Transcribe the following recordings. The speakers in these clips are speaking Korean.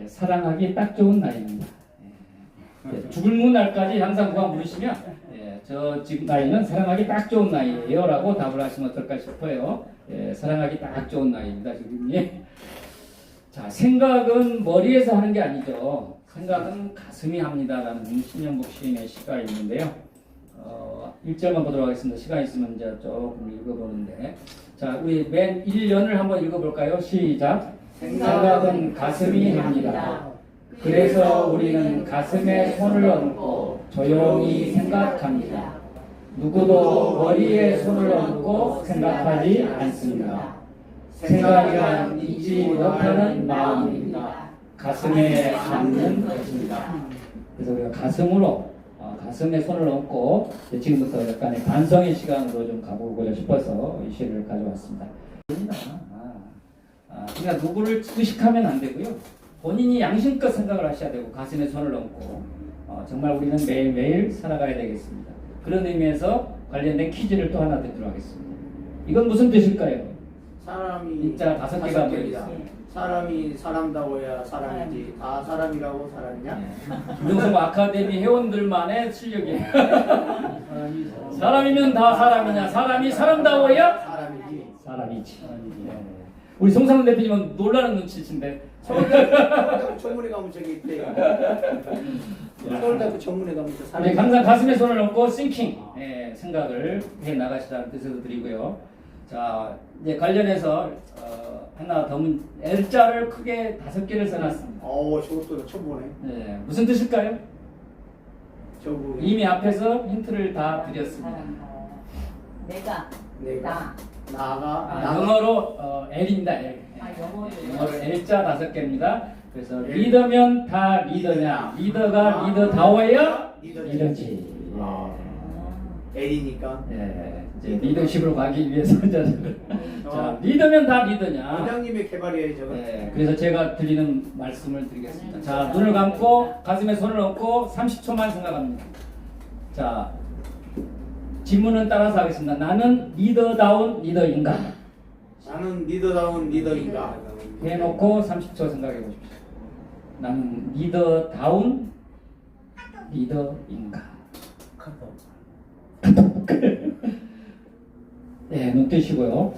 예, 사랑하기 딱 좋은 나이입니다. 예, 예, 죽을 날까지 항상 그가 물으시면 예, 저 지금 나이는 사랑하기 딱 좋은 나이예요 라고 답을 하시면 어떨까 싶어요. 예, 사랑하기 딱 좋은 나이입니다 지금이. 자 생각은 머리에서 하는 게 아니죠. 생각은 가슴이 합니다라는 신영복 시인의 시가 있는데요. 어, 1절만 보도록 하겠습니다. 시간 있으면 이제 조금 읽어보는데. 자, 우리 맨 1년을 한번 읽어볼까요? 시작. 생각은 가슴이 합니다. 그래서 우리는 가슴에 손을 얹고 조용히 생각합니다. 누구도 머리에 손을 얹고 생각하지 않습니다. 생각이란 잊지 못하는 마음입니다. 가슴에 담는 것입니다. 그래서 우리가 가슴으로 어, 가슴에 손을 얹고 지금부터 약간의 반성의 시간으로 좀 가보고자 싶어서 이 시를 가져왔습니다. 아, 아, 그러니까 누구를 의식하면 안 되고요. 본인이 양심껏 생각을 하셔야 되고 가슴에 손을 얹고 어, 정말 우리는 매일매일 살아가야 되겠습니다. 그런 의미에서 관련된 퀴즈를 또 하나 드리도록 하겠습니다. 이건 무슨 뜻일까요? 사람이 인자 다섯 개가 다섯 모여 개입니다. 있어요. 사람이 사람다워야 사람이지 다 사람이라고 살았냐? 김영성 아카데미 회원들만의 실력이에요. 사람이 사람이면 다 사람이냐? 사람이 사람다워야 사람이지. 사람이지. 네. 우리 송상훈 대표님은 놀라는 눈치신데. 서울대학교 전문에 가면 저기 있대요. 서울대학교 전문에 가면 저 우리 사람이 항상 가슴에 손을 얹고 싱킹 예, 생각을 해 나가시라는 뜻으로 드리고요. 자 이제 관련해서 어, 하나 더 문, L자를 크게 다섯 개를 써놨습니다. 어 저것도 처음 보네. 예, 무슨 뜻일까요? 저거 이미 앞에서 힌트를 다 드렸습니다. 내가 내가 나. 나가 아, 영어로 어, L입니다. L. 아 영어로 영어로 L자 다섯 개입니다. 그래서 리더면 다 리더냐? 리더가 리더다워야 리더지. 아. 예. L이니까 예, 이제 리더십으로 가기 위해서 이제 어. 자 리더면 다 리더냐? 원장님의 개발이에요 저거. 예, 그래서 제가 드리는 말씀을 드리겠습니다. 자 눈을 감고 가슴에 손을 얹고 30초만 생각합니다. 자 질문은 따라서 하겠습니다. 나는 리더다운 리더인가? 나는 리더다운 리더인가? 해놓고 30초 생각해 보십시오. 나는 리더다운 리더인가? 네, 눈 뜨시고요.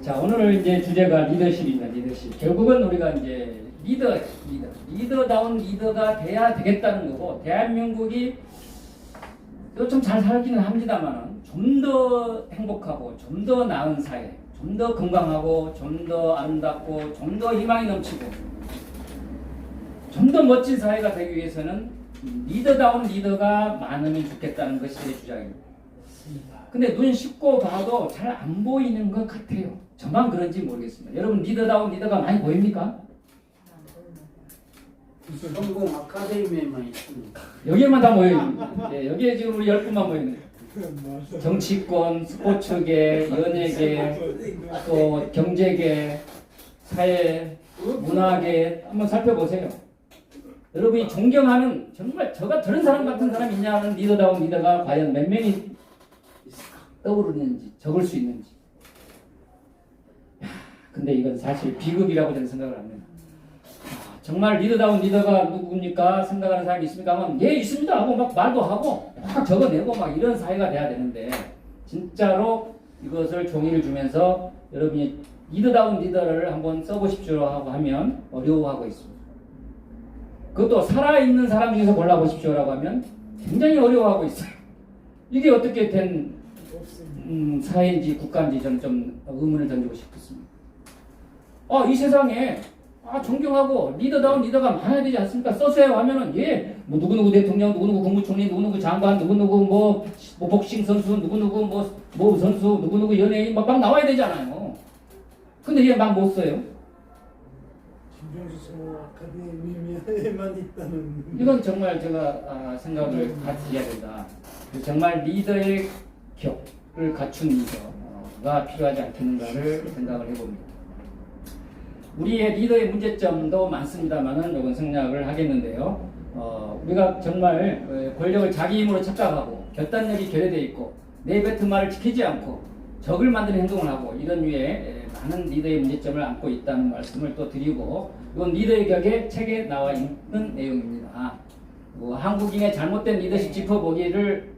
자, 오늘 이제 주제가 리더십입니다. 리더십. 결국은 우리가 이제 리더, 리더, 리더다운 리더가 돼야 되겠다는 거고, 대한민국이 좀잘 살기는 합니다만, 좀 더 행복하고, 좀 더 나은 사회, 좀 더 건강하고, 좀 더 아름답고, 좀 더 희망이 넘치고, 좀 더 멋진 사회가 되기 위해서는 리더다운 리더가 많으면 좋겠다는 것이 제 주장입니다. 근데 눈 씻고 봐도 잘 안 보이는 것 같아요. 저만 그런지 모르겠습니다. 여러분 리더다운 리더가 많이 보입니까? 성공 아카데미에만 있습니다. 여기에만 다 모여 있습니다. 예, 여기에 지금 우리 열 분만 모여 있는 정치권, 스포츠계, 연예계, 또 경제계, 사회, 문화계 한번 살펴보세요. 여러분이 존경하는 정말 저가 저런 사람 같은 사람 있냐 하는 리더다운 리더가 과연 몇 명이 떠오르는지 적을 수 있는지. 야, 근데 이건 사실 비극이라고 저는 생각을 합니다. 아, 정말 리더다운 리더가 누굽니까 생각하는 사람이 있습니까? 하면 예 있습니다 하고 막 말도 하고 막 적어내고 막 이런 사회가 돼야 되는데 진짜로 이것을 종이를 주면서 여러분이 리더다운 리더를 한번 써보십시오 하고 하면 어려워하고 있습니다. 그것도 살아있는 사람 중에서 골라보십시오라고 하면 굉장히 어려워하고 있어요. 이게 어떻게 된 음, 사회인지 국가인지 저는 좀 의문을 던지고 싶습니다. 아, 이 세상에 아, 존경하고 리더다운 리더가 많아야 되지 않습니까? 써세요 하면은 예, 뭐 누구누구 대통령, 누구누구 국무총리, 누구누구 장관, 누구누구 뭐, 뭐 복싱 선수, 누구누구 뭐, 뭐 선수, 누구누구 연예인 막, 막 나와야 되잖아요. 근데 얘 막 못 써요. 이건 정말 제가 아, 생각을 같이 해야 된다. 정말 리더의 격을 갖춘 리더가 필요하지 않겠는가를 생각을 해봅니다. 우리의 리더의 문제점도 많습니다만은 이건 생략을 하겠는데요. 어, 우리가 정말 어, 권력을 자기 힘으로 착각하고 결단력이 결여되어 있고 내뱉은 말을 지키지 않고 적을 만드는 행동을 하고 이런 류의 에, 많은 리더의 문제점을 안고 있다는 말씀을 또 드리고 이건 리더의 격의 책에 나와 있는 내용입니다. 뭐 한국인의 잘못된 리더십 짚어보기를